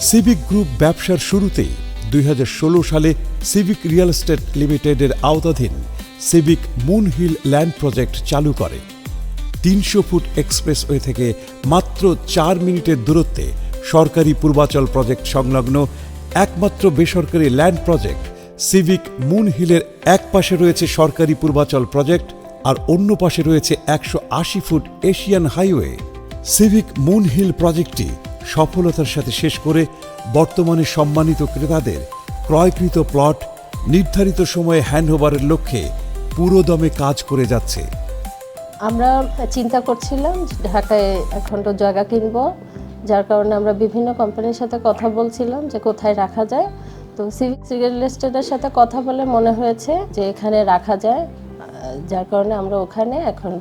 Civic group ব্যবসার শুরুতেই দুই হাজার ষোলো সালে সিভিক রিয়েল এস্টেট লিমিটেডের আওতাধীন civic moon hill land project চালু করে। তিনশো ফুট এক্সপ্রেসওয়ে থেকে মাত্র চার মিনিটের দূরত্বে সরকারি পূর্বাচল প্রজেক্ট সংলগ্ন একমাত্র বেসরকারি ল্যান্ড প্রজেক্ট সিভিক মুন হিলের এক পাশে রয়েছে সরকারি পূর্বাচল প্রজেক্ট আর অন্য পাশে রয়েছে একশো আশি foot Asian highway. Civic moon hill প্রজেক্টটি সফলতার সাথে শেষ করে বর্তমানে সম্মানিত ক্রেতাদের ক্রয়কৃত প্লট নির্ধারিত সময়ে হ্যান্ডওভারের লক্ষ্যে পুরোদমে কাজ করে যাচ্ছে। আমরা চিন্তা করছিলাম ঢাকায় এখন তো জায়গা কিনবো, যার কারণে আমরা বিভিন্ন কোম্পানির সাথে কথা বলছিলাম যে কোথায় রাখা যায়। তো সিভিক রিয়েল এস্টেটের সাথে কথা বলে মনে হয়েছে যে এখানে রাখা যায় যার কারণে আমরা ওখানে এখন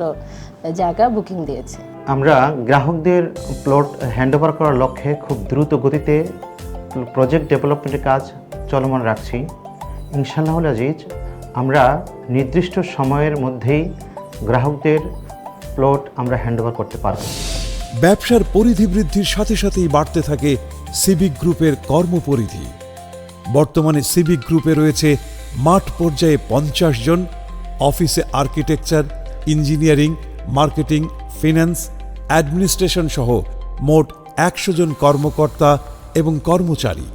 জায়গা বুকিং দিয়েছি। আমরা গ্রাহকদের প্লট হ্যান্ডওভার করার লক্ষ্যে খুব দ্রুত গতিতে প্রজেক্ট ডেভেলপমেন্টের কাজ চলমান রাখছি। ইনশাআল্লাহ আজিজ, আমরা নির্দিষ্ট সময়ের মধ্যেই গ্রাহকদের প্লট আমরা হ্যান্ডওভার করতে পারব। ব্যবসার পরিধি বৃদ্ধির সাথে সাথেই বাড়তে থাকে সিভিক গ্রুপের কর্মপরিধি। বর্তমানে সিভিক গ্রুপে রয়েছে মাঠ পর্যায়ে পঞ্চাশ জন, অফিসে architecture engineering marketing finance administration সহ মোট একশো জন কর্মকর্তা এবং কর্মচারী।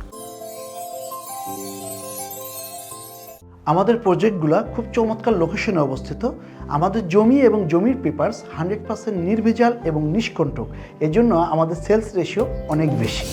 আমাদের প্রজেক্টগুলো খুব চমৎকার লোকেশনে অবস্থিত। আমাদের জমি এবং জমির পেপার্স হান্ড্রেড পার্সেন্ট নির্ভেজাল এবং নিষ্কণ্টক। এজন্য আমাদের সেলস রেশিও অনেক বেশি।